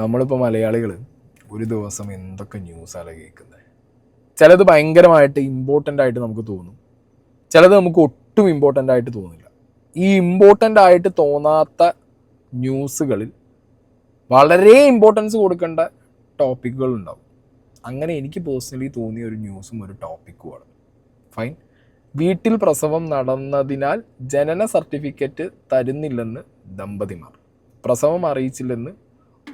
നമ്മളിപ്പോൾ മലയാളികൾ ഒരു ദിവസം എന്തൊക്കെ ന്യൂസാണ് കേൾക്കുന്നത്? ചിലത് ഭയങ്കരമായിട്ട് ഇമ്പോർട്ടന്റ് ആയിട്ട് നമുക്ക് തോന്നും. ചിലത് നമുക്ക് ഒട്ടും ഇമ്പോർട്ടന്റ് ആയിട്ട് തോന്നില്ല. ഈ ഇമ്പോർട്ടന്റ് ആയിട്ട് തോന്നാത്ത ന്യൂസുകളിൽ വളരെ ഇമ്പോർട്ടൻസ് കൊടുക്കേണ്ട ടോപ്പിക്കുകൾ ഉണ്ടാവും. അങ്ങനെ എനിക്ക് പേഴ്സണലി തോന്നിയ ഒരു ന്യൂസും ഒരു ടോപ്പിക്കുമാണ് ഫൈൻ വീട്ടിൽ പ്രസവം നടന്നതിനാൽ ജനന സർട്ടിഫിക്കറ്റ് തരുന്നില്ലെന്ന് ദമ്പതിമാർ. പ്രസവം അറിയിച്ചില്ലെന്ന്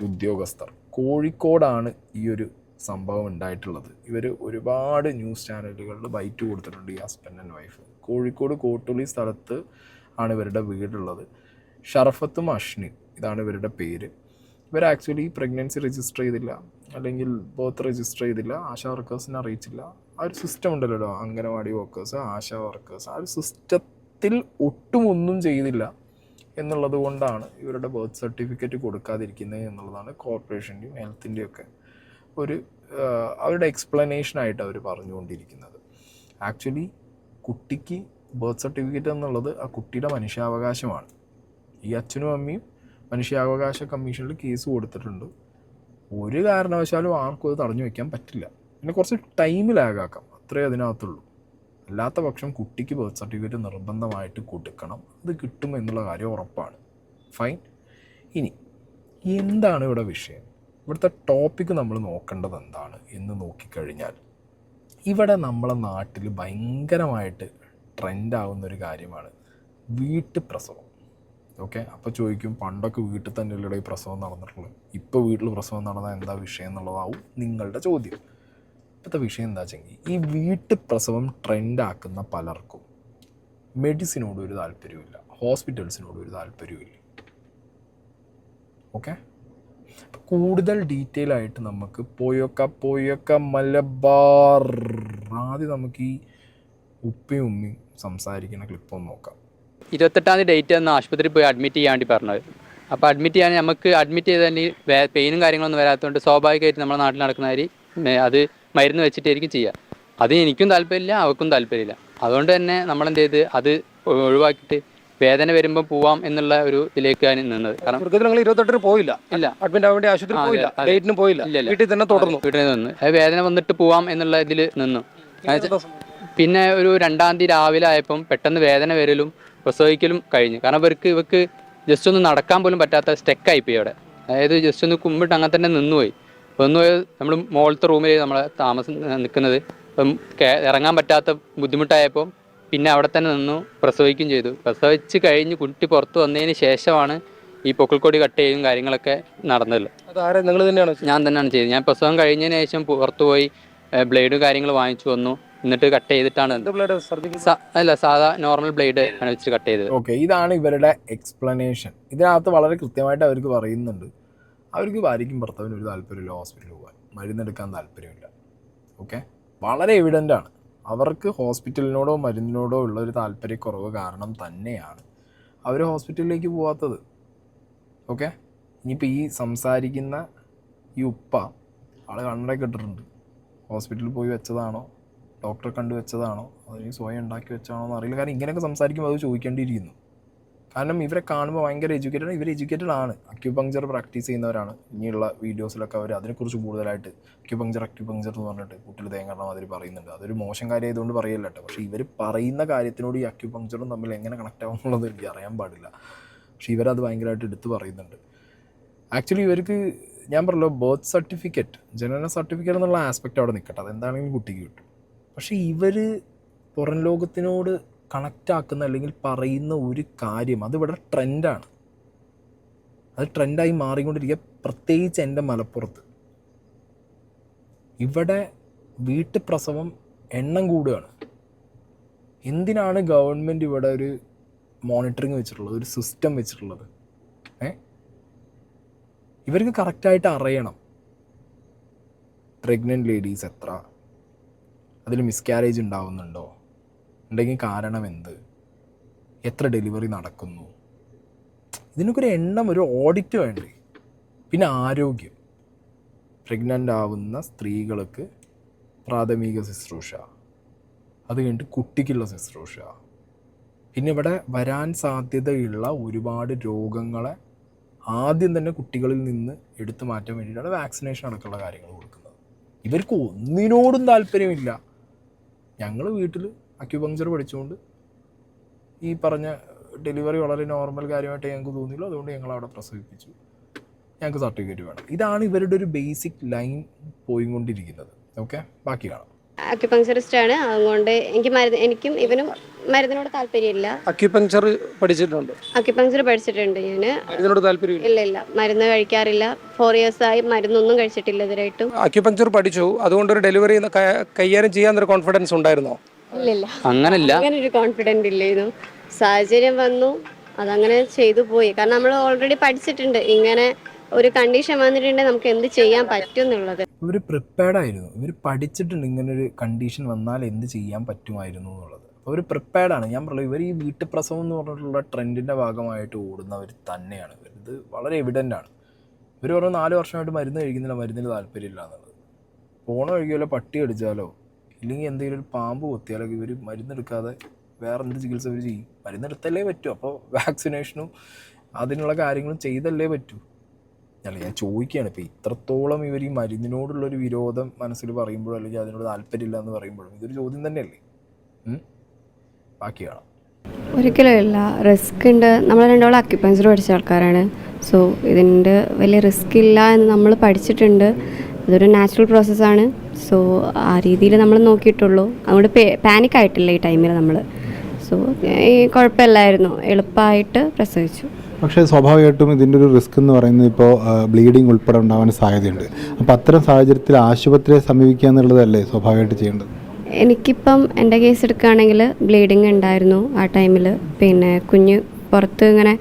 ഉദ്യോഗസ്ഥർ. കോഴിക്കോടാണ് ഈ ഒരു സംഭവം ഉണ്ടായിട്ടുള്ളത്. ഇവർ ഒരുപാട് ന്യൂസ് ചാനലുകളിൽ ബൈറ്റ് കൊടുത്തിട്ടുണ്ട് ഈ husband and wife. Kozhikode Kottuli സ്ഥലത്ത് ആണ് ഇവരുടെ വീടുള്ളത്. ഷറഫത്തും അഷ്നി ഇതാണ് ഇവരുടെ പേര്. ഇവർ ആക്ച്വലി പ്രഗ്നൻസി രജിസ്റ്റർ ചെയ്തില്ല. അല്ലെങ്കിൽ ബർത്ത് രജിസ്റ്റർ ചെയ്തില്ല. ആശാ വർക്കേഴ്സിനെ അറിയിച്ചില്ല. ആ ഒരു സിസ്റ്റം ഉണ്ടല്ലോ. അംഗനവാടി വർക്കേഴ്സ് ആശാ വർക്കേഴ്സ് ആ ഒരു സിസ്റ്റത്തിൽ ഒട്ടും ഒന്നും ചെയ്തില്ല. എന്നുള്ളത് കൊണ്ടാണ് ഇവരുടെ ബർത്ത് സർട്ടിഫിക്കറ്റ് കൊടുക്കാതിരിക്കുന്നത് എന്നുള്ളതാണ് കോർപ്പറേഷന്റെയും ഹെൽത്തിന്റെയും ഒക്കെ ഒരു അവരുടെ എക്സ്പ്ലനേഷനായിട്ട് അവർ പറഞ്ഞുകൊണ്ടിരിക്കുന്നത്. ആക്ച്വലി കുട്ടിക്ക് ബർത്ത് സർട്ടിഫിക്കറ്റ് എന്നുള്ളത് ആ കുട്ടിയുടെ മനുഷ്യാവകാശമാണ്. ഈ അച്ഛനും അമ്മയും മനുഷ്യാവകാശ കമ്മീഷനിൽ കേസ് കൊടുത്തിട്ടുണ്ട്. ഒരു കാരണവശാലും ആർക്കും അത് തടഞ്ഞു വയ്ക്കാൻ പറ്റില്ല. പിന്നെ കുറച്ച് ടൈം ലാഗാക്കാം അത്രേ അതിനകത്തുള്ളൂ. അല്ലാത്ത പക്ഷം കുട്ടിക്ക് ബർത്ത് സർട്ടിഫിക്കറ്റ് നിർബന്ധമായിട്ട് കൊടുക്കണം. അത് കിട്ടും എന്നുള്ള കാര്യം ഉറപ്പാണ്. ഫൈൻ ഇനി എന്താണ് ഇവിടെ വിഷയം? ഇവിടുത്തെ ടോപ്പിക്ക് നമ്മൾ നോക്കേണ്ടത് എന്താണ് എന്ന് നോക്കിക്കഴിഞ്ഞാൽ ഇവിടെ നമ്മളെ നാട്ടിൽ ഭയങ്കരമായിട്ട് ട്രെൻഡ് ആവുന്ന ഒരു കാര്യമാണ് വീട്ടുപ്രസവം. ഓക്കെ അപ്പോൾ ചോദിക്കും പണ്ടൊക്കെ വീട്ടിൽ തന്നെയല്ലേ ഈ പ്രസവം നടന്നിട്ടുള്ളത്? ഇപ്പോൾ വീട്ടിൽ പ്രസവം നടന്നാൽ എന്താ വിഷയം എന്നുള്ളതാവും നിങ്ങളുടെ ചോദ്യം. ഇപ്പോഴത്തെ വിഷയം എന്താ വെച്ചെങ്കിൽ ഈ വീട്ടുപ്രസവം ട്രെൻഡാക്കുന്ന പലർക്കും മെഡിസിനോട് ഒരു താല്പര്യമില്ല ഹോസ്പിറ്റൽസിനോട് ഒരു താല്പര്യമില്ല ഓക്കെ കൂടുതൽ ഡീറ്റെയിൽ ആയിട്ട് നമുക്ക് പോയൊക്ക പോയൊക്ക മലബാർ. ആദ്യം നമുക്ക് ഈ ഉപ്പി ഉമ്മി സംസാരിക്കുന്ന ക്ലിപ്പ് ഒന്ന് നോക്കാം. ഇരുപത്തെട്ടാം തീയതി ഡേറ്റ് എന്ന് ആശുപത്രിയിൽ പോയി അഡ്മിറ്റ് ചെയ്യാൻ വേണ്ടി പറഞ്ഞത്. അപ്പോൾ അഡ്മിറ്റ് ചെയ്യാൻ നമുക്ക് അഡ്മിറ്റ് ചെയ്താൽ പെയിനും കാര്യങ്ങളൊന്നും വരാത്തതുകൊണ്ട് സ്വാഭാവികമായിട്ട് നമ്മുടെ നാട്ടിൽ നടക്കുന്ന കാര്യം അത് മരുന്ന് വെച്ചിട്ടായിരിക്കും ചെയ്യുക. അത് എനിക്കും താല്പര്യമില്ല അവർക്കും താല്പര്യമില്ല. അതുകൊണ്ട് തന്നെ നമ്മൾ എന്ത് ചെയ്ത് അത് ഒഴിവാക്കിയിട്ട് വേദന വരുമ്പോൾ പോവാം എന്നുള്ള ഒരു ഇതിലേക്കാണ് നിന്നത്. കാരണം മൃഗത്തിൽ നിങ്ങൾ ഇരുപത്തെട്ടിന് പോയില്ല. ഇല്ല. അഡ്മിറ്റ് ആവേണ്ടി ആശുപത്രി പോയില്ല. ഡേറ്റിന് പോയില്ല. വീട്ടിൽ തന്നെ തുടർന്നു. വീട്ടിൽ നിന്ന്. വേദന വന്നിട്ട് പോവാം എന്നുള്ള ഇതിൽ നിന്നു. പിന്നെ ഒരു രണ്ടാം തീയതി രാവിലെ ആയപ്പം പെട്ടെന്ന് വേദന വരലും പ്രസവിക്കലും കഴിഞ്ഞു. കാരണം ഇവർക്ക് ഇവർക്ക് ജസ്റ്റ് ഒന്ന് നടക്കാൻ പോലും പറ്റാത്ത സ്റ്റെക്കായി പോയി അവിടെ. അതായത് ജസ്റ്റ് ഒന്ന് കുമ്പിട്ട് അങ്ങനെ തന്നെ നിന്നുപോയി. ഒന്ന് നമ്മൾ മുകളിലത്തെ റൂമിൽ നമ്മളെ താമസം നിൽക്കുന്നത് ഇപ്പം ഇറങ്ങാൻ പറ്റാത്ത ബുദ്ധിമുട്ടായപ്പോൾ പിന്നെ അവിടെ തന്നെ നിന്നു പ്രസവിക്കുകയും ചെയ്തു. പ്രസവിച്ച് കഴിഞ്ഞ് കുട്ടി പുറത്ത് വന്നതിന് ശേഷമാണ് ഈ പൊക്കിൾക്കൊടി കട്ട് ചെയ്യും കാര്യങ്ങളൊക്കെ നടന്നത്. നിങ്ങൾ തന്നെയാണ് ഞാൻ തന്നെയാണ് ചെയ്തത്. ഞാൻ പ്രസവം കഴിഞ്ഞതിന് ശേഷം പുറത്തു പോയി ബ്ലേഡ് കാര്യങ്ങൾ വാങ്ങിച്ചു വന്നു. എന്നിട്ട് കട്ട് ചെയ്തിട്ടാണ് എന്ത് ബ്ലഡ്? അല്ല സാധാ നോർമൽ ബ്ലേഡ് ആണ് വെച്ചിട്ട് കട്ട് ചെയ്തത്. ഓക്കെ ഇതാണ് ഇവരുടെ എക്സ്പ്ലനേഷൻ. ഇതിനകത്ത് വളരെ കൃത്യമായിട്ട് അവർക്ക് പറയുന്നുണ്ട്. അവർക്ക് ഭാര്യയ്ക്കും ഭർത്താവിനും ഒരു താല്പര്യമില്ല ഹോസ്പിറ്റലിൽ പോകാൻ. മരുന്നെടുക്കാൻ താല്പര്യമില്ല. ഓക്കെ വളരെ എവിഡന്റ് ആണ്. അവർക്ക് ഹോസ്പിറ്റലിനോടോ മരുന്നിനോടോ ഉള്ള ഒരു താല്പര്യക്കുറവ് കാരണം തന്നെയാണ് അവർ ഹോസ്പിറ്റലിലേക്ക് പോകാത്തത് ഓക്കെ ഇനിയിപ്പോൾ ഈ സംസാരിക്കുന്ന ഈ ഉപ്പ ആൾ കണ്ണടയ്ക്ക് ഇട്ടിട്ടുണ്ട് ഹോസ്പിറ്റലിൽ പോയി വെച്ചതാണോ? ഡോക്ടറെ കണ്ടു വെച്ചതാണോ? അതിന് സ്വയം ഉണ്ടാക്കി വെച്ചതാണോ എന്ന് അറിയില്ല. കാരണം ഇങ്ങനെയൊക്കെ സംസാരിക്കുമ്പോൾ അത് ചോദിക്കേണ്ടിയിരിക്കുന്നു. കാരണം ഇവരെ കാണുമ്പോൾ ഭയങ്കര എഡ്യൂക്കേറ്റഡ് ഇവർ എഡ്യൂക്കേറ്റഡ് ആണ്. അക്യുപങ്ചർ പ്രാക്ടീസ് ചെയ്യുന്നവരാണ്. ഇനിയുള്ള വീഡിയോസിലൊക്കെ അവർ അതിനെക്കുറിച്ച് കൂടുതലായിട്ട് അക്യുപങ്ചർ അക്യുപങ്ചർ എന്ന് പറഞ്ഞിട്ട് കുട്ടികൾ തേങ്ങണം മാതിരി പറയുന്നുണ്ട്. അതൊരു മോശം കാര്യം ആയതുകൊണ്ട് പറയല്ല കേട്ടോ. പക്ഷേ ഇവർ പറയുന്ന കാര്യത്തിനോട് ഈ അക്യുപങ്ചറും തമ്മിൽ എങ്ങനെ കണക്ട് ആവുന്നുള്ളത് എനിക്ക് അറിയാൻ പാടില്ല. പക്ഷേ ഇവരത് ഭയങ്കരമായിട്ട് എടുത്തു പറയുന്നുണ്ട്. ആക്ച്വലി ഇവർക്ക് ഞാൻ പറഞ്ഞല്ലോ ബർത്ത് സർട്ടിഫിക്കറ്റ് ജനന സർട്ടിഫിക്കറ്റ് എന്നുള്ള ആസ്പെക്റ്റ് അവിടെ നിൽക്കട്ടെ അതെന്താണെങ്കിലും കുട്ടിക്ക് കിട്ടും. പക്ഷേ ഇവർ പുറം ലോകത്തിനോട് കണക്റ്റ് ആക്കുന്ന അല്ലെങ്കിൽ പറയുന്ന ഒരു കാര്യം അതിവിടെ ട്രെൻഡാണ്. അത് ട്രെൻഡായി മാറിക്കൊണ്ടിരിക്കുക പ്രത്യേകിച്ച് എന്റെ മലപ്പുറത്ത്. ഇവിടെ വീട്ടുപ്രസവം എണ്ണം കൂടുകയാണ്. എന്തിനാണ് ഗവൺമെന്റ് ഇവിടെ ഒരു മോണിറ്ററിങ് വെച്ചിട്ടുള്ളത് ഒരു സിസ്റ്റം വെച്ചിട്ടുള്ളത്? ഏ? ഇവർക്ക് കറക്റ്റായിട്ട് അറിയണം. പ്രഗ്നന്റ് ലേഡീസ് എത്ര? അതിൽ മിസ്കാരേജ് ഉണ്ടാവുന്നുണ്ടോ? ഉണ്ടെങ്കിൽ കാരണം എന്ത് എത്ര ഡെലിവറി നടക്കുന്നു? ഇതിനൊക്കെ ഒരു എണ്ണം ഒരു ഓഡിറ്റ് വേണ്ടേ? പിന്നെ ആരോഗ്യം. പ്രഗ്നന്റ് ആവുന്ന സ്ത്രീകൾക്ക് പ്രാഥമിക ശുശ്രൂഷ. അത് കഴിഞ്ഞിട്ട് കുട്ടിക്കുള്ള ശുശ്രൂഷ. പിന്നെ ഇവിടെ വരാൻ സാധ്യതയുള്ള ഒരുപാട് രോഗങ്ങളെ ആദ്യം തന്നെ കുട്ടികളിൽ നിന്ന് എടുത്തു മാറ്റാൻ വേണ്ടിയിട്ടാണ് വാക്സിനേഷൻ അടക്കമുള്ള കാര്യങ്ങൾ കൊടുക്കുന്നത്. ഇവർക്ക് ഒന്നിനോടും താല്പര്യമില്ല. ഞങ്ങൾ വീട്ടിൽ അക്യുപങ്ചർ പഠിച്ചുകൊണ്ട് ഈ പറഞ്ഞ ഡെലിവറി വളരെ നോർമൽ കാര്യമായിട്ട് ഞങ്ങൾക്ക് തോന്നിയില്ല അതുകൊണ്ട് ഞങ്ങൾ അവിടെ പ്രസവിപ്പിച്ചു. ഞങ്ങൾക്ക് സർട്ടിഫിക്കറ്റ് വേണം. ഇതാണ് ഇവരുടെ ഒരു ബേസിക് ലൈൻ പോയിക്കൊണ്ടിരിക്കുന്നത് ഓക്കെ ബാക്കി കാണാം. അക്യുപങ്ചറിസ്റ്റ് ആണ്. അതുകൊണ്ട് എനിക്ക് മരുന്ന് എനിക്കും ഇവനും മരുന്നിനോട് താല്പര്യമില്ല. അക്യുപങ്ചർ പഠിച്ചിട്ടുണ്ട്. അക്യുപങ്ചർ പഠിച്ചിട്ടുണ്ട് ഞാൻ ഇല്ല ഇല്ല. മരുന്ന് കഴിക്കാറില്ല. ഫോർ ഇയേഴ്സ് ആയി മരുന്നൊന്നും കഴിച്ചിട്ടില്ല അക്യുപങ്ചർ പഠിച്ചു. അതുകൊണ്ട് ഒരു ഡെലിവറി കൈകാര്യം ചെയ്യാൻ ഒരു കോൺഫിഡൻസ് ഉണ്ടായിരുന്നോ? അങ്ങനല്ല. അങ്ങനെ ഒരു കോൺഫിഡന്റ് ഇല്ലായിരുന്നു. സാഹചര്യം വന്നു. അതങ്ങനെ ചെയ്തു പോയി. കാരണം നമ്മൾ ഓൾറെഡി പഠിച്ചിട്ടുണ്ട്. ഇങ്ങനെ ഒരു കണ്ടീഷൻ വന്നിട്ടുണ്ടെങ്കിൽ നമുക്ക് എന്ത് ചെയ്യാൻ പറ്റും എന്നുള്ളത് ഇവർ പ്രിപ്പയർഡ് ആയിരുന്നു. ഇവർ പഠിച്ചിട്ടുണ്ട് ഇങ്ങനെ ഒരു കണ്ടീഷൻ വന്നാൽ എന്ത് ചെയ്യാൻ പറ്റുമായിരുന്നു എന്നുള്ളത്. അവർ പ്രിപ്പയർഡ് ആണ്. ഞാൻ പറഞ്ഞു ഇവർ ഈ വീട്ടുപ്രസവം എന്ന് പറഞ്ഞിട്ടുള്ള ട്രെൻഡിന്റെ ഭാഗമായിട്ട് ഓടുന്നവർ തന്നെയാണ്. ഇവർ ഇത് വളരെ എവിഡന്റ് ആണ്. ഇവർ പറഞ്ഞു നാല് വർഷമായിട്ട് മരുന്ന് കഴിക്കുന്നില്ല. മരുന്നിന് താല്പര്യമില്ല എന്നുള്ളത്. പോണ വഴിക്കല്ലോ പട്ടി അടിച്ചാലോ ഇല്ലെങ്കിൽ എന്തെങ്കിലും ഒരു പാമ്പ് കൊത്തിയാലോ ഇവർ മരുന്നെടുക്കാതെ വേറെ എന്ത് ചികിത്സ ഇവർ ചെയ്യും? മരുന്നെടുത്തല്ലേ പറ്റൂ. അപ്പോൾ വാക്സിനേഷനും അതിനുള്ള കാര്യങ്ങളും ചെയ്തല്ലേ പറ്റൂ. അല്ല ഞാൻ ചോദിക്കുകയാണ്. ഇപ്പോൾ ഇത്രത്തോളം ഇവർ ഈ മരുന്നിനോടുള്ളൊരു വിരോധം മനസ്സിൽ പറയുമ്പോഴും അല്ലെങ്കിൽ അതിനോട് താല്പര്യമില്ല എന്ന് പറയുമ്പോഴും ഇതൊരു ചോദ്യം തന്നെയല്ലേ? ബാക്കി കാണാം. ഒരിക്കലും ഇല്ല. റിസ്ക് ഉണ്ട്. നമ്മൾ രണ്ടോളം അക്യുപഞ്ചർ പഠിച്ച ആൾക്കാരാണ്. സോ ഇതിന്റെ വലിയ റിസ്ക് ഇല്ല എന്ന് നമ്മൾ പഠിച്ചിട്ടുണ്ട്. ഇതൊരു നാച്ചുറൽ പ്രോസസ്സാണ് സോ ആ രീതിയിൽ നമ്മൾ നോക്കിയിട്ടുള്ളൂ. അതുകൊണ്ട് പാനിക് ആയിട്ടില്ല ഈ ടൈമിൽ നമ്മൾ സോ ഈ കുഴപ്പമില്ലായിരുന്നു. എളുപ്പമായിട്ട് പ്രസവിച്ചു. പക്ഷേ സ്വാഭാവികമായിട്ടും ഇതിന്റെ ഒരു റിസ്ക് എന്ന് പറയുന്നത് ഇപ്പോൾ ബ്ലീഡിങ് ഉൾപ്പെടെ ഉണ്ടാവാൻ സാധ്യതയുണ്ട്. അപ്പോൾ അത്തരം സാഹചര്യത്തിൽ ആശുപത്രിയെ സമീപിക്കുക എന്നുള്ളതല്ലേ സ്വാഭാവികമായിട്ട് ചെയ്യേണ്ടത്? എനിക്കിപ്പം എന്റെ കേസ് എടുക്കുകയാണെങ്കിൽ ബ്ലീഡിങ് ഉണ്ടായിരുന്നു ആ ടൈമിൽ പിന്നെ കുഞ്ഞ് പുറത്ത് ഇങ്ങനെ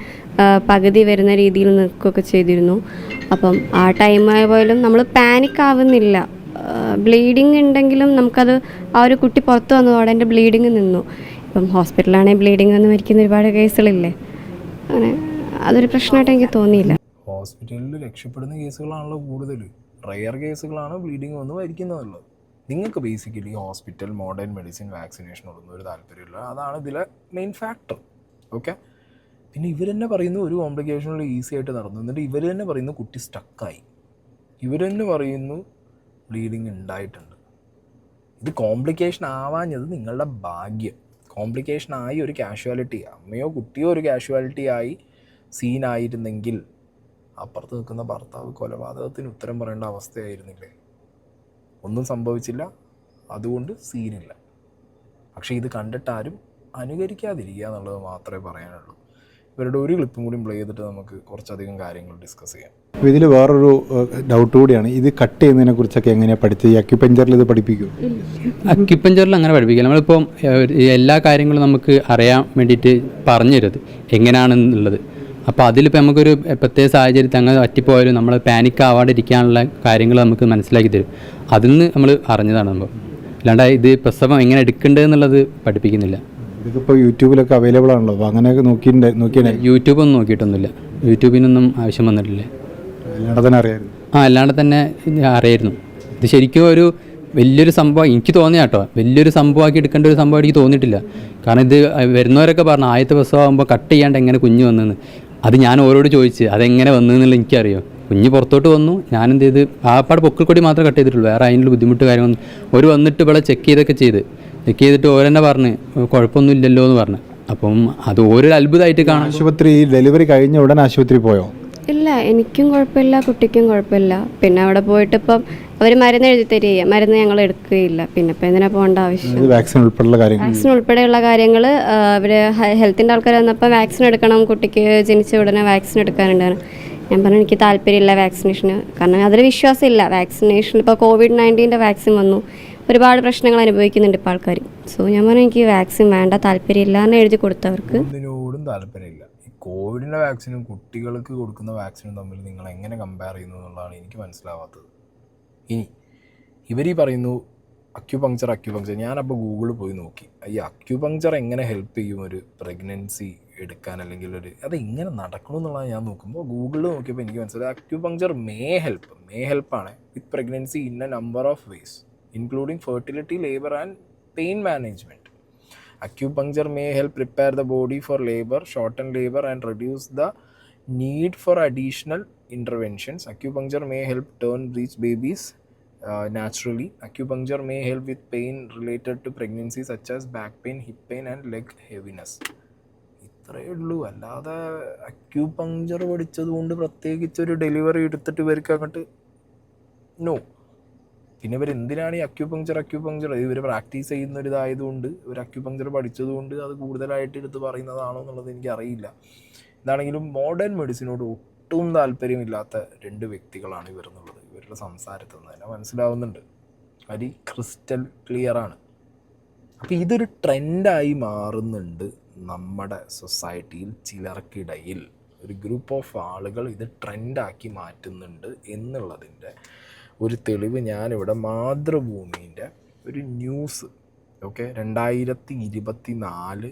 പകുതി വരുന്ന രീതിയിൽ നിൽക്കുകയൊക്കെ ചെയ്തിരുന്നു. അപ്പം ആ ടൈം പോലും നമ്മൾ പാനിക് ആവുന്നില്ല. ബ്ലീഡിങ് ഉണ്ടെങ്കിലും നമുക്കത് ആ ഒരു കുട്ടി പുറത്ത് വന്നതോടെ എന്റെ ബ്ലീഡിങ് നിന്നു. ഇപ്പം ഹോസ്പിറ്റലാണെങ്കിൽ ബ്ലീഡിങ് വന്ന് മരിക്കുന്ന ഒരുപാട് കേസുകളില്ലേ അങ്ങനെ അതൊരു പ്രശ്നമായിട്ട് എനിക്ക് തോന്നിയില്ല. ഹോസ്പിറ്റലിൽ രക്ഷപ്പെടുന്ന കേസുകളാണല്ലോ കൂടുതൽ റയർ കേസുകളാണ് ബ്ലീഡിങ് വന്ന് മരിക്കുന്നതുള്ളത്. നിങ്ങൾക്ക് basically hospital modern medicine vaccination വാക്സിനേഷനോടൊന്നും ഒരു താല്പര്യമില്ല. അതാണ് ഇതിലെ മെയിൻ ഫാക്ടർ ഓക്കെ പിന്നെ ഇവർ തന്നെ പറയുന്നു ഒരു കോംപ്ലിക്കേഷനിൽ ഈസി ആയിട്ട് നടന്നു. എന്നിട്ട് ഇവർ തന്നെ പറയുന്നു കുട്ടി സ്റ്റക്കായി ഇവർ തന്നെ പറയുന്നു ബ്ലീഡിങ് ഉണ്ടായിട്ടുണ്ട് ഇത് കോംപ്ലിക്കേഷൻ ആവാഞ്ഞത് നിങ്ങളുടെ ഭാഗ്യം. കോംപ്ലിക്കേഷൻ ആയി ഒരു കാഷ്വാലിറ്റി അമ്മയോ കുട്ടിയോ ഒരു കാഷ്വാലിറ്റി ആയി സീനായിരുന്നെങ്കിൽ അപ്പുറത്ത് നിൽക്കുന്ന ഭർത്താവ് കൊലപാതകത്തിന് ഉത്തരം പറയേണ്ട അവസ്ഥയായിരുന്നില്ലേ? ഒന്നും സംഭവിച്ചില്ല. അതുകൊണ്ട് സീനില്ല പക്ഷേ ഇത് കണ്ടിട്ടാരും അനുകരിക്കാതിരിക്കുക എന്നുള്ളത് മാത്രമേ പറയാനുള്ളൂ. ഇവരുടെ ഒരു ക്ലിപ്പും കൂടി പ്ലേ ചെയ്തിട്ട് നമുക്ക് കുറച്ചധികം കാര്യങ്ങൾ ഡിസ്കസ് ചെയ്യാം. അപ്പോൾ ഇതിൽ വേറൊരു ഡൗട്ട് കൂടിയാണ്. ഇത് കട്ട് ചെയ്യുന്നതിനെ കുറിച്ചൊക്കെ എങ്ങനെയാണ് പഠിച്ചത്? ഈ അക്യുപഞ്ചറിൽ ഇത് പഠിപ്പിക്കും അക്യുപഞ്ചറിൽ അങ്ങനെ പഠിപ്പിക്കില്ല. നമ്മളിപ്പം ഏഹ്, എല്ലാ കാര്യങ്ങളും നമുക്ക് അറിയാൻ വേണ്ടിയിട്ട് പറഞ്ഞു തരുത് എങ്ങനെയാണെന്നുള്ളത് അപ്പോൾ അതിലിപ്പോൾ നമുക്കൊരു പ്രത്യേക സാഹചര്യത്തിൽ അങ്ങനെ പറ്റിപ്പോയാലും നമ്മൾ പാനിക് ആവാണ്ടിരിക്കാനുള്ള കാര്യങ്ങൾ നമുക്ക് മനസ്സിലാക്കി തരും. അതിൽ നിന്ന് നമ്മൾ അറിഞ്ഞതാണ് നമ്മൾ അല്ലാണ്ട് ഇത് പ്രസവം എങ്ങനെ എടുക്കേണ്ടതെന്നുള്ളത് പഠിപ്പിക്കുന്നില്ല. ഇതിപ്പോൾ യൂട്യൂബിലൊക്കെ അവൈലബിൾ ആണല്ലോ. അപ്പോൾ അങ്ങനെയൊക്കെ നോക്കിയിട്ട് നോക്കിയാൽ യൂട്യൂബൊന്നും നോക്കിയിട്ടൊന്നുമില്ല. യൂട്യൂബിനൊന്നും ആവശ്യം വന്നിട്ടില്ല. അല്ലാണ്ട് തന്നെ അറിയായിരുന്നു. ആ അല്ലാണ്ട് തന്നെ അറിയായിരുന്നു. ഇത് ശരിക്കും ഒരു വലിയൊരു സംഭവം എനിക്ക് തോന്നിയ കേട്ടോ. വലിയൊരു സംഭവമാക്കി എടുക്കേണ്ട ഒരു സംഭവം എനിക്ക് തോന്നിയിട്ടില്ല. കാരണം ഇത് വരുന്നവരൊക്കെ പറഞ്ഞു ആദ്യത്തെ ആകുമ്പോൾ കട്ട് ചെയ്യാണ്ട് എങ്ങനെ കുഞ്ഞ് വന്നെന്ന്. അത് ഞാൻ ഓരോട് ചോദിച്ച് അതെങ്ങനെ വന്നു എന്നുള്ളത് എനിക്കറിയോ. കുഞ്ഞ് പുറത്തോട്ട് വന്നു ഞാൻ എന്ത് ചെയ്ത് ആപ്പാട് പൊക്കിൾക്കൊടി മാത്രമേ കട്ട് ചെയ്തിട്ടുള്ളൂ. വേറെ അതിനുള്ള ബുദ്ധിമുട്ട് കാര്യമൊന്നും ഒരു വന്നിട്ട് ഇവിടെ ചെക്ക് ചെയ്തൊക്കെ ചെയ്ത്. ചെക്ക് ചെയ്തിട്ട് ഓരെന്നെ പറഞ്ഞ് കുഴപ്പമൊന്നും ഇല്ലല്ലോ എന്ന് പറഞ്ഞു. അപ്പം അത് ഓരോ അത്ഭുതമായിട്ട് കാണാൻ ആശുപത്രി ഡെലിവറി കഴിഞ്ഞ ഉടൻ ആശുപത്രി പോയോ? ഇല്ല എനിക്കും കുഴപ്പമില്ല കുട്ടിക്കും കുഴപ്പമില്ല. പിന്നെ അവിടെ പോയിട്ട് ഇപ്പം അവർ മരുന്ന് എഴുതി തരിക മരുന്ന് ഞങ്ങൾ എടുക്കുകയില്ല. പിന്നെ ഇപ്പം എന്തിനാ പോകേണ്ട ആവശ്യം? വാക്സിൻ ഉൾപ്പെടെയുള്ള കാര്യങ്ങൾ. വാക്സിൻ ഉൾപ്പെടെയുള്ള കാര്യങ്ങൾ അവർ ഹെൽത്തിന്റെ ആൾക്കാർ വന്നപ്പോൾ വാക്സിൻ എടുക്കണം. കുട്ടിക്ക് ജനിച്ച ഉടനെ വാക്സിൻ എടുക്കാനുണ്ടാണ് ഞാൻ പറഞ്ഞു എനിക്ക് താല്പര്യമില്ല വാക്സിനേഷന് കാരണം അതിൽ വിശ്വാസമില്ല. വാക്സിനേഷൻ ഇപ്പോൾ കോവിഡ് നയന്റീന്റെ വാക്സിൻ വന്നു. ഒരുപാട് പ്രശ്നങ്ങൾ അനുഭവിക്കുന്നുണ്ട് ഇപ്പോൾ ആൾക്കാർ സോ ഞാൻ പറഞ്ഞു എനിക്ക് വാക്സിൻ വേണ്ട താല്പര്യമില്ല എന്ന് എഴുതി കൊടുത്തവർക്ക്. ഒന്നിനോടും താല്പര്യമില്ല ഈ കോവിഡിന്റെ വാക്സിനും കുട്ടികൾക്ക് കൊടുക്കുന്ന വാക്സിനും തമ്മിൽ നിങ്ങൾ എങ്ങനെ കമ്പയർ ചെയ്യുന്നു എന്നുള്ളതാണ് എനിക്ക് മനസ്സിലാവാത്തത്. ഇനി ഇവർ ഈ പറയുന്നു അക്യുപങ്ചർ അക്യുപങ്ചർ ഞാനപ്പോൾ ഗൂഗിളിൽ പോയി നോക്കി. ഈ അക്യുപങ്ചർ എങ്ങനെ ഹെൽപ്പ് ചെയ്യും ഒരു പ്രഗ്നൻസി എടുക്കാൻ അല്ലെങ്കിൽ ഒരു അത് ഇങ്ങനെ നടക്കണം എന്നുള്ളത് ഞാൻ നോക്കുമ്പോൾ ഗൂഗിളിൽ നോക്കിയപ്പോൾ എനിക്ക് മനസ്സിലായി. Acupuncture may help may ഹെൽപ്പാണ് with pregnancy in a number of ways including fertility labour and pain management Acupuncture may help prepare the body for labor, shorten labor, and reduce the need for additional interventions acupuncture may help turn these babies naturally acupuncture may help with pain related to pregnancy such as back pain hip pain and leg heaviness ഇത്രയേ ഉള്ളൂ. അല്ലാതെ acupuncture പഠിച്ചത് കൊണ്ട് പ്രത്യേകിച്ച് ഒരു delivery എടുത്തിട്ട് ഇവർക്ക് അങ്ങോട്ട് നോ പിന്നെ ഇവർ എന്തിനാണ് ഈ അക്യൂപങ്ചർ അക്യൂപങ്ചർ ഇവർ പ്രാക്ടീസ് ചെയ്യുന്ന ഒരു ഇതായതുകൊണ്ട് ഇവർ അക്യൂപങ്ചർ പഠിച്ചതുകൊണ്ട് അത് കൂടുതലായിട്ട് എടുത്ത് പറയുന്നതാണോ എന്നുള്ളത് എനിക്കറിയില്ല. എന്താണെങ്കിലും മോഡേൺ മെഡിസിനോട് ഒട്ടും താല്പര്യമില്ലാത്ത രണ്ട് വ്യക്തികളാണ് ഇവർ എന്നുള്ളത് ഇവരുടെ സംസാരത്തിൽ നിന്ന് തന്നെ മനസ്സിലാവുന്നുണ്ട്. അരി ക്രിസ്റ്റൽ ക്ലിയർ ആണ്. അപ്പോൾ ഇതൊരു ട്രെൻഡായി മാറുന്നുണ്ട് നമ്മുടെ സൊസൈറ്റിയിൽ ചിലർക്കിടയിൽ. ഒരു ഗ്രൂപ്പ് ഓഫ് ആളുകൾ ഇത് ട്രെൻഡാക്കി മാറ്റുന്നുണ്ട് എന്നുള്ളതിന്റെ ഒരു തെളിവ് ഞാനിവിടെ മാതൃഭൂമിന്റെ ഒരു ന്യൂസ് ഓക്കെ രണ്ടായിരത്തി ഇരുപത്തി നാല്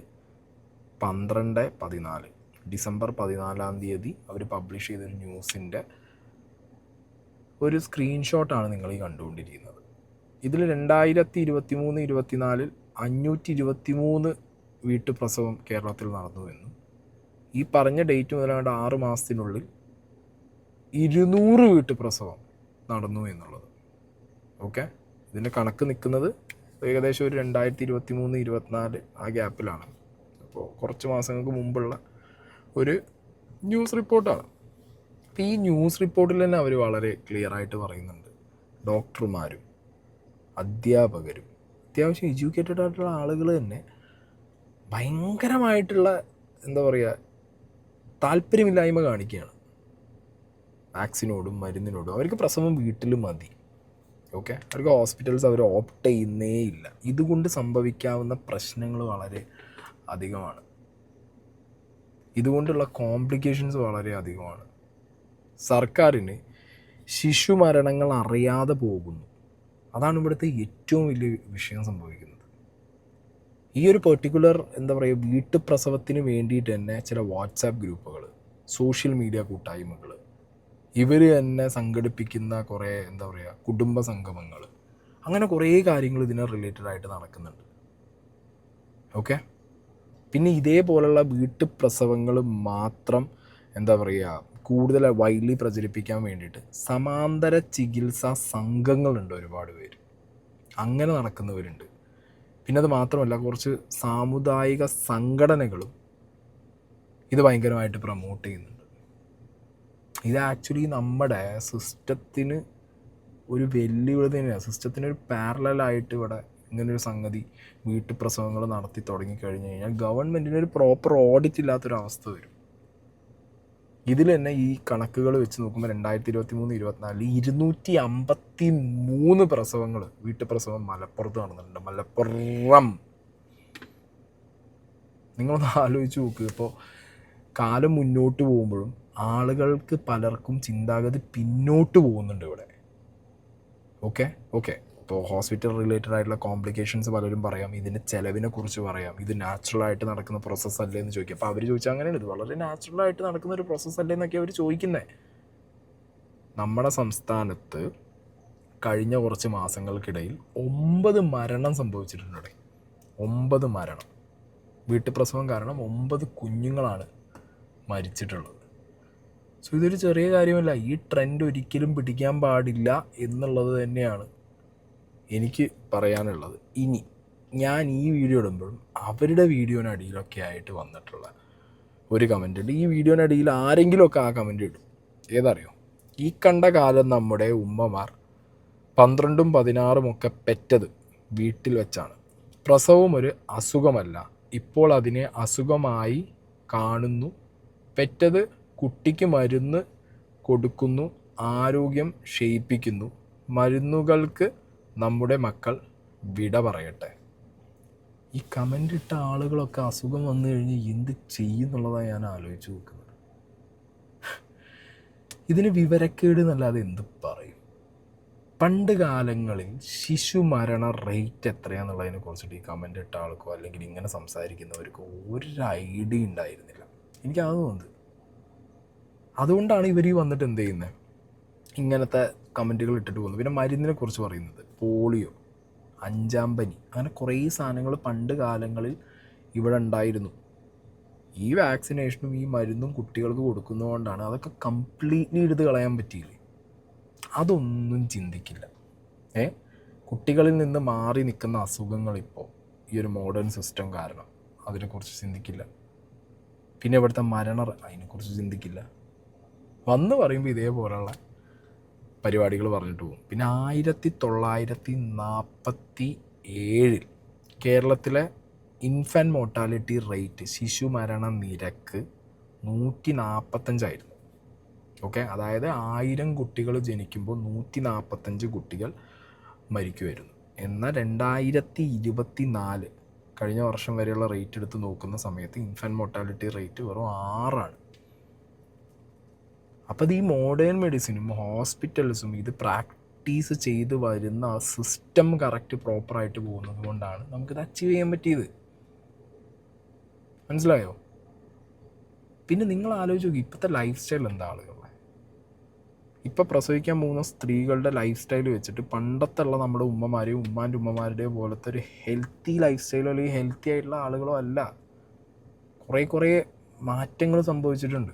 പന്ത്രണ്ട് പതിനാല് ഡിസംബർ പതിനാലാം തീയതി അവർ പബ്ലിഷ് ചെയ്തൊരു ന്യൂസിന്റെ ഒരു സ്ക്രീൻഷോട്ടാണ് നിങ്ങൾ ഈ കണ്ടുകൊണ്ടിരിക്കുന്നത്. ഇതിൽ രണ്ടായിരത്തി ഇരുപത്തി മൂന്ന് ഇരുപത്തിനാലിൽ അഞ്ഞൂറ്റി ഇരുപത്തി മൂന്ന് വീട്ടുപ്രസവം കേരളത്തിൽ നടന്നുവെന്നും ഈ പറഞ്ഞ ഡേറ്റ് മുതലാണ്ട് ആറ് മാസത്തിനുള്ളിൽ ഇരുന്നൂറ് വീട്ടുപ്രസവം നടന്നു എന്നുള്ളത്. ഓക്കെ ഇതിന്റെ കണക്ക് നിൽക്കുന്നത് ഏകദേശം ഒരു രണ്ടായിരത്തി ഇരുപത്തി മൂന്ന് ഇരുപത്തിനാല് ആ ഗ്യാപ്പിലാണ്. അപ്പോൾ കുറച്ച് മാസങ്ങൾക്ക് മുമ്പുള്ള ഒരു ന്യൂസ് റിപ്പോർട്ടാണ്. അപ്പോൾ ഈ ന്യൂസ് റിപ്പോർട്ടിൽ തന്നെ അവർ വളരെ ക്ലിയർ ആയിട്ട് പറയുന്നുണ്ട്. ഡോക്ടർമാരും അധ്യാപകരും അത്യാവശ്യം എഡ്യൂക്കേറ്റഡ് ആയിട്ടുള്ള ആളുകൾ തന്നെ ഭയങ്കരമായിട്ടുള്ള എന്താ പറയുക താല്പര്യമില്ലായ്മ കാണിക്കുകയാണ്. വാക്സിനോടും മരുന്നിനോടും അവർക്ക് പ്രസവം വീട്ടിൽ മതി. ഓക്കെ അവർക്ക് ഹോസ്പിറ്റൽസ് അവർ ഓപ്റ്റ് ചെയ്യുന്നേ ഇല്ല ഇതുകൊണ്ട് സംഭവിക്കാവുന്ന പ്രശ്നങ്ങൾ വളരെ അധികമാണ്. ഇതുകൊണ്ടുള്ള കോംപ്ലിക്കേഷൻസ് വളരെ അധികമാണ്. സർക്കാരിന് ശിശു മരണങ്ങൾ അറിയാതെ പോകുന്നു. അതാണ് ഇവിടുത്തെ ഏറ്റവും വലിയ വിഷയം സംഭവിക്കുന്നത്. ഈ ഒരു പെർട്ടിക്കുലർ എന്താ പറയുക വീട്ടുപ്രസവത്തിന് വേണ്ടിയിട്ട് തന്നെ ചില വാട്സാപ്പ് ഗ്രൂപ്പുകൾ സോഷ്യൽ മീഡിയ കൂട്ടായ്മകൾ ഇവർ തന്നെ സംഘടിപ്പിക്കുന്ന കുറേ എന്താ പറയുക കുടുംബ സംഗമങ്ങൾ അങ്ങനെ കുറേ കാര്യങ്ങൾ ഇതിനെ റിലേറ്റഡ് ആയിട്ട് നടക്കുന്നുണ്ട്. ഓക്കെ പിന്നെ ഇതേപോലുള്ള വീട്ടുപ്രസവങ്ങൾ മാത്രം എന്താ പറയുക കൂടുതൽ വൈഡ്ലി പ്രചരിപ്പിക്കാൻ വേണ്ടിയിട്ട് സമാന്തര ചികിത്സാ സംഘങ്ങളുണ്ട് ഒരുപാട് പേര്. അങ്ങനെ നടക്കുന്നവരുണ്ട്. പിന്നെ അത് മാത്രമല്ല കുറച്ച് സാമുദായിക സംഘടനകളും ഇത് ഭയങ്കരമായിട്ട് പ്രമോട്ട് ചെയ്യുന്നുണ്ട്. ഇത് ആക്ച്വലി നമ്മുടെ സിസ്റ്റത്തിന് ഒരു വെല്ലുവിളി തന്നെയാണ് സിസ്റ്റത്തിന് ഒരു പാരലായിട്ട് ഇവിടെ ഇങ്ങനൊരു സംഗതി വീട്ടു പ്രസവങ്ങൾ നടത്തി കഴിഞ്ഞു കഴിഞ്ഞാൽ ഗവൺമെന്റിന് ഒരു പ്രോപ്പർ ഓഡിറ്റ് ഇല്ലാത്തൊരവസ്ഥ വരും. ഇതിൽ തന്നെ ഈ കണക്കുകൾ വെച്ച് നോക്കുമ്പോൾ രണ്ടായിരത്തി ഇരുപത്തി മൂന്ന് ഇരുപത്തിനാലിൽ ഇരുന്നൂറ്റി അമ്പത്തി മൂന്ന് പ്രസവങ്ങൾ വീട്ടുപ്രസവം മലപ്പുറത്ത് നടന്നിട്ടുണ്ട്. മലപ്പുറം. നിങ്ങളൊന്ന് ആലോചിച്ച് നോക്കുക ഇപ്പോൾ കാലം മുന്നോട്ട് പോകുമ്പോഴും ആളുകൾക്ക് പലർക്കും ചിന്താഗതി പിന്നോട്ട് പോകുന്നുണ്ട് ഇവിടെ. ഓക്കെ ഓക്കെ ഇപ്പോൾ ഹോസ്പിറ്റൽ റിലേറ്റഡ് ആയിട്ടുള്ള കോംപ്ലിക്കേഷൻസ് പലരും പറയാം. ഇതിന്റെ ചിലവിനെ കുറിച്ച് പറയാം. ഇത് നാച്ചുറൽ ആയിട്ട് നടക്കുന്ന പ്രോസസ്സ് അല്ലേ എന്ന് ചോദിക്കും. അപ്പോൾ അവർ ചോദിച്ചാൽ അങ്ങനെയാണ്. ഇത് വളരെ നാച്ചുറൽ ആയിട്ട് നടക്കുന്ന ഒരു പ്രോസസ്സ് അല്ലേ എന്നൊക്കെ അവർ ചോദിക്കുന്നത് നമ്മുടെ സംസ്ഥാനത്ത് കഴിഞ്ഞ കുറച്ച് മാസങ്ങൾക്കിടയിൽ ഒമ്പത് മരണം സംഭവിച്ചിട്ടുണ്ട്. ഒമ്പത് മരണം. വീട്ടുപ്രസവം കാരണം ഒമ്പത് കുഞ്ഞുങ്ങളാണ് മരിച്ചിട്ടുള്ളത്. സോ ഇതൊരു ചെറിയ കാര്യമല്ല. ഈ ട്രെൻഡ് ഒരിക്കലും പിടിക്കാൻ പാടില്ല എന്നുള്ളത് തന്നെയാണ് എനിക്ക് പറയാനുള്ളത്. ഇനി ഞാൻ ഈ വീഡിയോ ഇടുമ്പോഴും അവരുടെ വീഡിയോനടിയിലൊക്കെ ആയിട്ട് വന്നിട്ടുള്ള ഒരു കമന്റ് ഉണ്ട്. ഈ വീഡിയോനടിയിൽ ആരെങ്കിലുമൊക്കെ ആ കമന്റ് ഇടും. ഏതറിയോ? ഈ കണ്ട കാലം നമ്മുടെ ഉമ്മമാർ പന്ത്രണ്ടും പതിനാറും ഒക്കെ പെറ്റത് വീട്ടിൽ വെച്ചാണ്. പ്രസവം ഒരു അസുഖമല്ല. ഇപ്പോൾ അതിനെ അസുഖമായി കാണുന്നു. പെറ്റത് കുട്ടിക്ക് മരുന്ന് കൊടുക്കുന്നു ആരോഗ്യം ക്ഷയിപ്പിക്കുന്നു. മരുന്നുകൾക്ക് നമ്മുടെ മക്കൾ വിട പറയട്ടെ. ഈ കമന്റ് ഇട്ട ആളുകളൊക്കെ അസുഖം വന്നു കഴിഞ്ഞ് എന്ത് ചെയ്യുന്നുള്ളതാണ് ഞാൻ ആലോചിച്ച് നോക്കുന്നത്. ഇതിന് വിവരക്കേട് എന്നല്ലാതെ എന്ത് പറയും? പണ്ട് കാലങ്ങളിൽ ശിശു മരണ റേറ്റ് എത്രയാണെന്നുള്ളതിനെ കുറിച്ചിട്ട് ഈ കമന്റ് ഇട്ട ആൾക്കോ അല്ലെങ്കിൽ ഇങ്ങനെ സംസാരിക്കുന്നവർക്കോ ഒരു ഐഡിയ ഉണ്ടായിരുന്നില്ല. എനിക്കത് തോന്നുന്നത്. അതുകൊണ്ടാണ് ഇവർ വന്നിട്ട് എന്ത് ചെയ്യുന്നത് ഇങ്ങനത്തെ കമന്റുകൾ ഇട്ടിട്ട് പോകുന്നത്. പിന്നെ മരുന്നിനെ കുറിച്ച് പറയുന്നത്. പോളിയോ അഞ്ചാം പനി അങ്ങനെ കുറേ സാധനങ്ങൾ പണ്ട് കാലങ്ങളിൽ ഇവിടെ ഉണ്ടായിരുന്നു. ഈ വാക്സിനേഷനും ഈ മരുന്നും കുട്ടികൾക്ക് കൊടുക്കുന്നതുകൊണ്ടാണ് അതൊക്കെ കംപ്ലീറ്റ്ലി എടുത്ത് കളയാൻ പറ്റിയില്ലേ? അതൊന്നും ചിന്തിക്കില്ല. ഏ? കുട്ടികളിൽ നിന്ന് മാറി നിൽക്കുന്ന അസുഖങ്ങൾ ഇപ്പോൾ ഈ ഒരു മോഡേൺ സിസ്റ്റം കാരണം അതിനെക്കുറിച്ച് ചിന്തിക്കില്ല. പിന്നെ ഇവിടുത്തെ മരണർ അതിനെക്കുറിച്ച് ചിന്തിക്കില്ല. വന്ന് പറയുമ്പോൾ ഇതേപോലെയുള്ള പരിപാടികൾ പറഞ്ഞിട്ട് പോകും. പിന്നെ ആയിരത്തി തൊള്ളായിരത്തി നാൽപ്പത്തി ഏഴിൽ കേരളത്തിലെ ഇൻഫന്റ് മോർട്ടാലിറ്റി റേറ്റ് ശിശു മരണ നിരക്ക് നൂറ്റി നാൽപ്പത്തഞ്ചായിരുന്നു ഓക്കെ അതായത് ആയിരം കുട്ടികൾ ജനിക്കുമ്പോൾ നൂറ്റി നാൽപ്പത്തഞ്ച് കുട്ടികൾ മരിക്കുമായിരുന്നു എന്നാൽ രണ്ടായിരത്തി ഇരുപത്തി നാല് കഴിഞ്ഞ വർഷം വരെയുള്ള റേറ്റ് എടുത്ത് നോക്കുന്ന സമയത്ത് ഇൻഫന്റ് മോർട്ടാലിറ്റി റേറ്റ് വെറും ആറാണ്. അപ്പോൾ അത് ഈ മോഡേൺ മെഡിസിനും ഹോസ്പിറ്റൽസും ഇത് പ്രാക്ടീസ് ചെയ്ത് വരുന്ന സിസ്റ്റം കറക്റ്റ് പ്രോപ്പറായിട്ട് പോകുന്നത് കൊണ്ടാണ് നമുക്കിത് അച്ചീവ് ചെയ്യാൻ പറ്റിയത്. മനസ്സിലായോ? പിന്നെ നിങ്ങൾ ആലോചിച്ച് നോക്കി ഇപ്പോഴത്തെ ലൈഫ് സ്റ്റൈൽ എന്താ ആളുകളുടെ ഇപ്പം പ്രസവിക്കാൻ പോകുന്ന സ്ത്രീകളുടെ ലൈഫ് സ്റ്റൈൽ വെച്ചിട്ട് പണ്ടത്തുള്ള നമ്മുടെ ഉമ്മമാരെയും ഉമ്മാന്റെ ഉമ്മമാരുടെയും പോലത്തെ ഒരു ഹെൽത്തി ലൈഫ് സ്റ്റൈലോ അല്ലെങ്കിൽ ഹെൽത്തി ആയിട്ടുള്ള ആളുകളോ അല്ല. കുറേ കുറേ മാറ്റങ്ങൾ സംഭവിച്ചിട്ടുണ്ട്.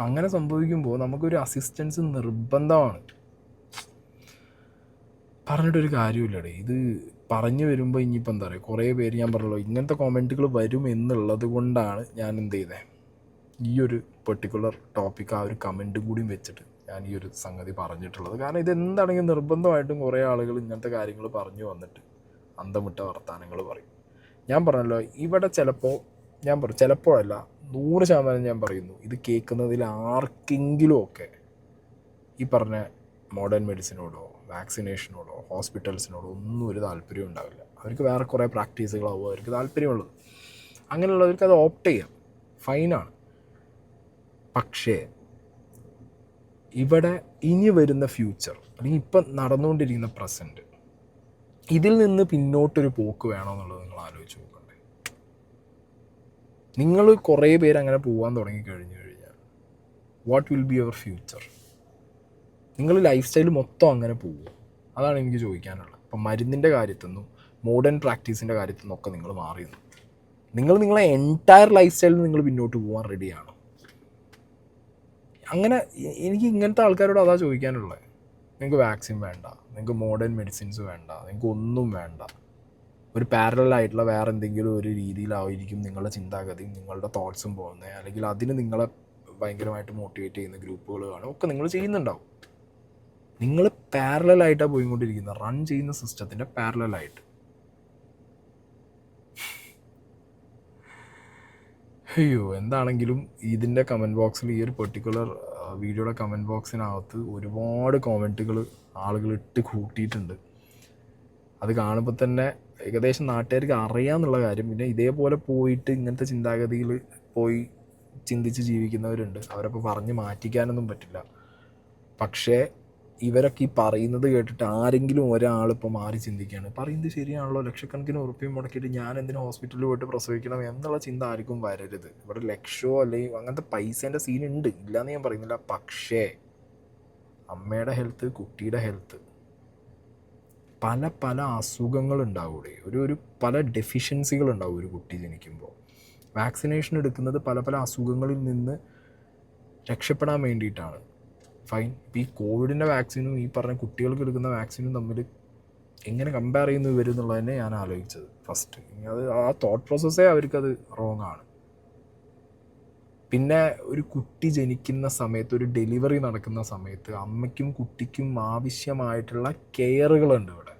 അങ്ങനെ സംഭവിക്കുമ്പോൾ നമുക്കൊരു അസിസ്റ്റൻസ് നിർബന്ധമാണ്. പറഞ്ഞിട്ടൊരു കാര്യമില്ലടേ. ഇത് പറഞ്ഞു വരുമ്പോൾ ഇനിയിപ്പോൾ എന്താ പറയുക കുറേ പേര് ഞാൻ പറഞ്ഞല്ലോ ഇങ്ങനത്തെ കോമന്റുകൾ വരും എന്നുള്ളത് കൊണ്ടാണ് ഞാൻ എന്ത് ചെയ്തത് ഈ ഒരു പെർട്ടിക്കുലർ ടോപ്പിക് ആ ഒരു കമന്റും കൂടിയും വെച്ചിട്ട് ഞാൻ ഈ ഒരു സംഗതി പറഞ്ഞിട്ടുള്ളത്. കാരണം ഇത് എന്താണെങ്കിലും നിർബന്ധമായിട്ടും കുറേ ആളുകൾ ഇങ്ങനത്തെ കാര്യങ്ങൾ പറഞ്ഞു വന്നിട്ട് അന്തമിട്ട വർത്തമാനങ്ങൾ പറയും. ഞാൻ പറഞ്ഞല്ലോ ഇവിടെ ചിലപ്പോൾ ഞാൻ പറഞ്ഞു ചിലപ്പോഴല്ല നൂറ് ശതമാനം ഞാൻ പറയുന്നു. ഇത് കേൾക്കുന്നതിൽ ആർക്കെങ്കിലും ഒക്കെ ഈ പറഞ്ഞ മോഡേൺ മെഡിസിനോടോ വാക്സിനേഷനോടോ ഹോസ്പിറ്റൽസിനോടോ ഒന്നും ഒരു താല്പര്യം ഉണ്ടാവില്ല. അവർക്ക് വേറെ കുറേ പ്രാക്ടീസുകളാവും അവർക്ക് താല്പര്യമുള്ളത്. അങ്ങനെയുള്ളവർക്ക് അത് ഓപ്റ്റ് ചെയ്യാം. ഫൈനാണ് പക്ഷേ ഇവിടെ ഇനി വരുന്ന ഫ്യൂച്ചർ അല്ലെങ്കിൽ ഇപ്പം നടന്നുകൊണ്ടിരിക്കുന്ന പ്രസന്റ് ഇതിൽ നിന്ന് പിന്നോട്ടൊരു പോക്ക് വേണമെന്നുള്ളത് നിങ്ങൾ ആലോചിച്ച് നിങ്ങൾ കുറേ പേര് അങ്ങനെ പോകാൻ തുടങ്ങി കഴിഞ്ഞു കഴിഞ്ഞാൽ what will be your future നിങ്ങൾ ലൈഫ് സ്റ്റൈൽ മൊത്തം അങ്ങനെ പോകും അതാണ് എനിക്ക് ചോദിക്കാനുള്ളത്. അപ്പം മരുന്നിന്റെ കാര്യത്തിൽ നിന്നും മോഡേൺ പ്രാക്ടീസിന്റെ കാര്യത്തിൽ നിന്നൊക്കെ നിങ്ങൾ മാറിയുന്നു നിങ്ങൾ നിങ്ങളെ എന്റയർ ലൈഫ് സ്റ്റൈലിൽ നിങ്ങൾ പിന്നോട്ട് പോകാൻ റെഡിയാണ് അങ്ങനെ എനിക്ക് ഇങ്ങനത്തെ ആൾക്കാരോട് അതാ ചോദിക്കാനുള്ളത്. നിങ്ങൾക്ക് വാക്സിൻ വേണ്ട നിങ്ങൾക്ക് മോഡേൺ മെഡിസിൻസ് വേണ്ട നിങ്ങൾക്ക് ഒന്നും വേണ്ട. ഒരു പാരലായിട്ടുള്ള വേറെ എന്തെങ്കിലും ഒരു രീതിയിലായിരിക്കും നിങ്ങളുടെ ചിന്താഗതിയും നിങ്ങളുടെ തോട്ട്സും പോകുന്നത്. അല്ലെങ്കിൽ അതിന് നിങ്ങളെ ഭയങ്കരമായിട്ട് മോട്ടിവേറ്റ് ചെയ്യുന്ന ഗ്രൂപ്പുകൾ കാണും. ഒക്കെ നിങ്ങൾ ചെയ്യുന്നുണ്ടാവും. നിങ്ങൾ പാരലായിട്ടാണ് പോയിക്കൊണ്ടിരിക്കുന്നത്. റൺ ചെയ്യുന്ന സിസ്റ്റത്തിന്റെ പാരലായിട്ട് അയ്യോ എന്താണെങ്കിലും ഇതിന്റെ കമന്റ് ബോക്സിൽ ഈ ഒരു പെർട്ടിക്കുലർ വീഡിയോയുടെ കമന്റ് ബോക്സിനകത്ത് ഒരുപാട് കോമന്റുകൾ ആളുകൾ ഇട്ട് കൂട്ടിയിട്ടുണ്ട്. അത് കാണുമ്പോൾ തന്നെ ഏകദേശം നാട്ടുകാർക്ക് അറിയാമെന്നുള്ള കാര്യം. പിന്നെ ഇതേപോലെ പോയിട്ട് ഇങ്ങനത്തെ ചിന്താഗതിയിൽ പോയി ചിന്തിച്ച് ജീവിക്കുന്നവരുണ്ട്. അവരപ്പോൾ പറഞ്ഞ് മാറ്റിക്കാനൊന്നും പറ്റില്ല. പക്ഷേ ഇവരൊക്കെ ഈ പറയുന്നത് കേട്ടിട്ട് ആരെങ്കിലും ഒരാൾ ഒരാളിപ്പോൾ മാറി ചിന്തിക്കുകയാണ്. പറയുന്നത് ശരിയാണല്ലോ. ലക്ഷക്കണക്കിന് ഉറപ്പിയും മുടക്കിയിട്ട് ഞാൻ എന്തിനു ഹോസ്പിറ്റലിൽ പോയിട്ട് പ്രസവിക്കണം എന്നുള്ള ചിന്ത ആർക്കും വരരുത്. ഇവിടെ ലക്ഷമോ അല്ലെങ്കിൽ അങ്ങനത്തെ പൈസേന്റെ സീൻ ഉണ്ട്. ഇല്ലയെന്ന് ഞാൻ പറയുന്നില്ല. പക്ഷേ അമ്മയുടെ ഹെൽത്ത് കുട്ടിയുടെ ഹെൽത്ത് പല പല അസുഖങ്ങൾ ഒരു ഒരു പല ഡെഫിഷ്യൻസികൾ ഉണ്ടാവും ഒരു കുട്ടി ജനിക്കുമ്പോൾ വാക്സിനേഷൻ എടുക്കുന്നത് പല പല അസുഖങ്ങളിൽ നിന്ന് രക്ഷപ്പെടാൻ വേണ്ടിയിട്ടാണ്. ഫൈൻ ഇപ്പോൾ ഈ കോവിഡിന്റെ വാക്സിനും ഈ പറഞ്ഞ കുട്ടികൾക്ക് എടുക്കുന്ന വാക്സിനും തമ്മിൽ എങ്ങനെ കമ്പയർ ചെയ്യുന്നു ഇവർ എന്നുള്ളതന്നെ ഞാൻ ആലോചിച്ചത് ഫസ്റ്റ് അത് ആ തോട്ട് പ്രോസസ്സേ അവർക്കത് റോങ് ആണ്. പിന്നെ ഒരു കുട്ടി ജനിക്കുന്ന സമയത്ത് ഒരു ഡെലിവറി നടക്കുന്ന സമയത്ത് അമ്മയ്ക്കും കുട്ടിക്കും ആവശ്യമായിട്ടുള്ള കെയറുകളുണ്ട് ഇവിടെ.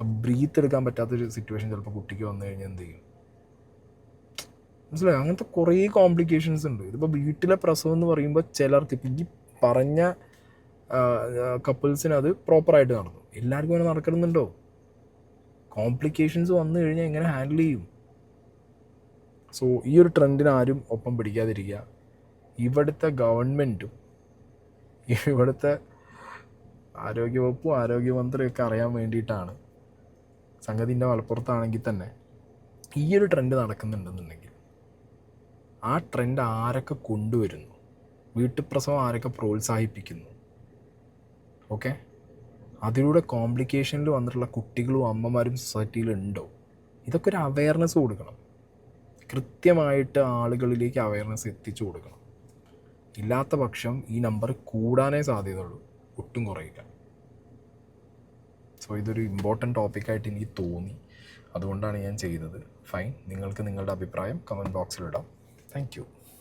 ബ്രീത്ത് എടുക്കാൻ പറ്റാത്തൊരു സിറ്റുവേഷൻ ചിലപ്പോൾ കുട്ടിക്ക് വന്നു കഴിഞ്ഞാൽ എന്ത് ചെയ്യും? മനസ്സിലായി? അങ്ങനത്തെ കുറേ കോംപ്ലിക്കേഷൻസ് ഉണ്ട്. ഇതിപ്പോൾ വീട്ടിലെ പ്രസവം എന്ന് പറയുമ്പോൾ ചിലർക്ക് ഇപ്പം ഈ പറഞ്ഞ കപ്പിൾസിന് അത് പ്രോപ്പറായിട്ട് നടന്നു. എല്ലാവർക്കും അങ്ങനെ നടക്കണമെന്നുണ്ടോ? കോംപ്ലിക്കേഷൻസ് വന്നു കഴിഞ്ഞാൽ എങ്ങനെ ഹാൻഡിൽ ചെയ്യും? സോ ഈ ഒരു ട്രെൻഡിന് ആരും ഒപ്പം പിടിക്കാതിരിക്കുക. ഇവിടുത്തെ ഗവൺമെന്റും ഇവിടുത്തെ ആരോഗ്യവകുപ്പും ആരോഗ്യമന്ത്രിയൊക്കെ അറിയാൻ വേണ്ടിയിട്ടാണ് സംഗതിന്റെ മലപ്പുറത്താണെങ്കിൽ തന്നെ ഈ ഒരു ട്രെൻഡ് നടക്കുന്നുണ്ടെന്നുണ്ടെങ്കിൽ ആ ട്രെൻഡ് ആരൊക്കെ കൊണ്ടുവരുന്നു? വീട്ടുപ്രസവം ആരൊക്കെ പ്രോത്സാഹിപ്പിക്കുന്നു? ഓക്കെ അതിലൂടെ കോംപ്ലിക്കേഷനിൽ വന്നിട്ടുള്ള കുട്ടികളും അമ്മമാരും സൊസൈറ്റിയിൽ ഉണ്ടോ? ഇതൊക്കെ ഒരു അവയർനെസ് കൊടുക്കണം. കൃത്യമായിട്ട് ആളുകളിലേക്ക് അവയർനെസ് എത്തിച്ചു കൊടുക്കണം. ഇല്ലാത്ത പക്ഷം ഈ നമ്പർ കൂടാനേ സാധ്യതയുള്ളൂ. ഒട്ടും കുറയില്ല. സോ ഇതൊരു ഇമ്പോർട്ടന്റ് ടോപ്പിക്കായിട്ട് എനിക്ക് തോന്നി. അതുകൊണ്ടാണ് ഞാൻ ചെയ്തത്. ഫൈൻ നിങ്ങൾക്ക് നിങ്ങളുടെ അഭിപ്രായം കമന്റ് ബോക്സിലിടാം താങ്ക് യു